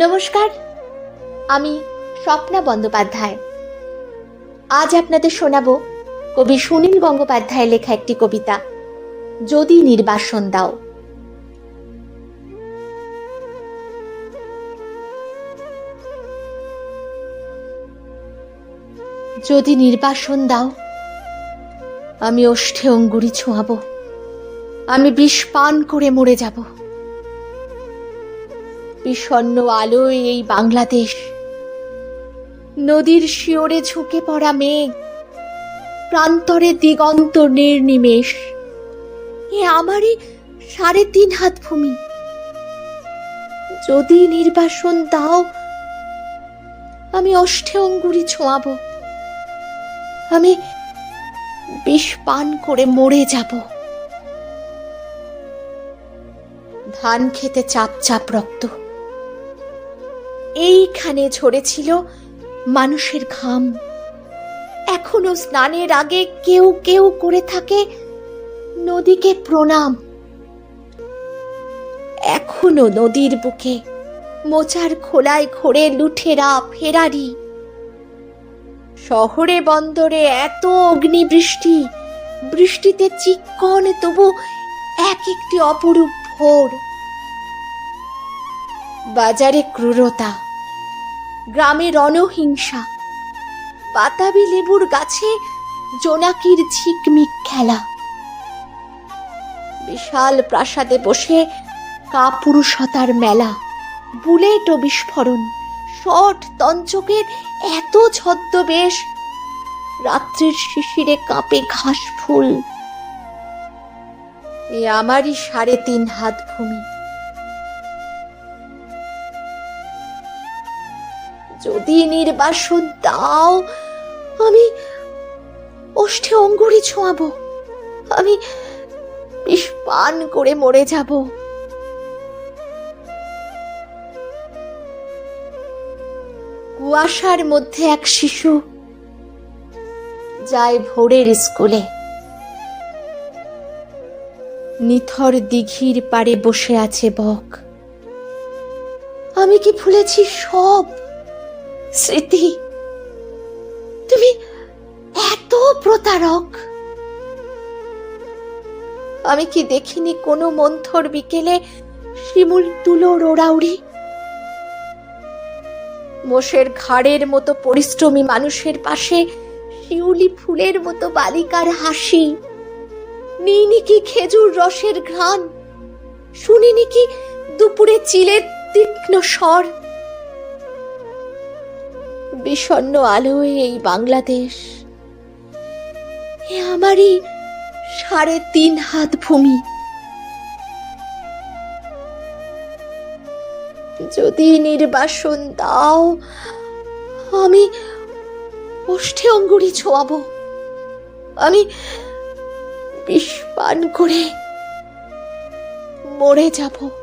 নমস্কার, আমি স্বপ্না বন্দ্যোপাধ্যায়। আজ আপনাদের শোনাবো কবি সুনীল গঙ্গোপাধ্যায়ের লেখা একটি কবিতা, যদি নির্বাসন দাও। যদি নির্বাসন দাও, আমি ওষ্ঠে অঙ্গুরি ছোঁয়াবো, আমি বিষ পান করে মরে যাব। বিষণ্ণ আলোয় এই বাংলাদেশ। নদীর শিওরে ঝুঁকে পড়া মেঘ, প্রান্তরে দিগন্ত নির্নিমেষ। এ আমারই সাড়ে তিন হাত ভূমি। যদি নির্বাসন দাও, আমি অষ্ঠে অঙ্গুরি ছোঁয়াবো। আমি বিষ পান করে মরে যাব। ধান খেতে চাপ চাপ রক্ত। এইখানে ঝরেছিল মানুষের ঘাম। এখনও স্নানের আগে কেউ কেউ করে থাকে নদীকে প্রণাম। এখনও নদীর বুকে মোচার খোলায় ঘোরে লুঠেরা ফেরারি। শহরে বন্দরে এত অগ্নিবৃষ্টি, বৃষ্টিতে চিক্কন তবু এক একটি অপরূপ ভোর। বাজারে ক্রূরতা, গ্রামে রণহিংসা, বাতাবি লেবুর গাছে জোনাকির ঝিকমিক খেলা। বিশাল প্রাসাদে বসে কাপুরুষতার মেলা, বুলেট ও বিস্ফোরণ, শট তঞ্চকের এত ছদ্মবেশ, রাত্রির শিশিরে কাঁপে ঘাস ফুল এ আমারই সাড়ে তিন হাত ভূমি। যদি নির্বাসন দাও, আমি ওষ্ঠে অঙ্গুরি ছোঁয়াবো। আমি বিষ পান করে মরে যাব। কুয়াশার মধ্যে এক শিশু যায় ভোরের স্কুলে। নিথর দিঘির পাড়ে বসে আছে বক। আমি কি ভুলেছি সব? স্মৃতি, তুমি এত প্রতারক। আমি কি দেখিনি কোনো মন্থর বিকেলে শিমুল তুলোর ওড়াউড়ি? মোষের ঘাড়ের মতো পরিশ্রমী মানুষের পাশে শিউলি ফুলের মতো বালিকার হাসি। নিইনি কি খেজুর রসের ঘ্রাণ? শুনিনি কি দুপুরে চিলের তীক্ষ্ণ স্বর? বিষণ্ণ আলোয় এই বাংলাদেশ। এ আমারই সাড়ে তিন হাত ভূমি। যদি নির্বাসন দাও, আমি ওষ্ঠে অঙ্গুরি ছোঁয়াবো। আমি বিষ পান করে মরে যাব।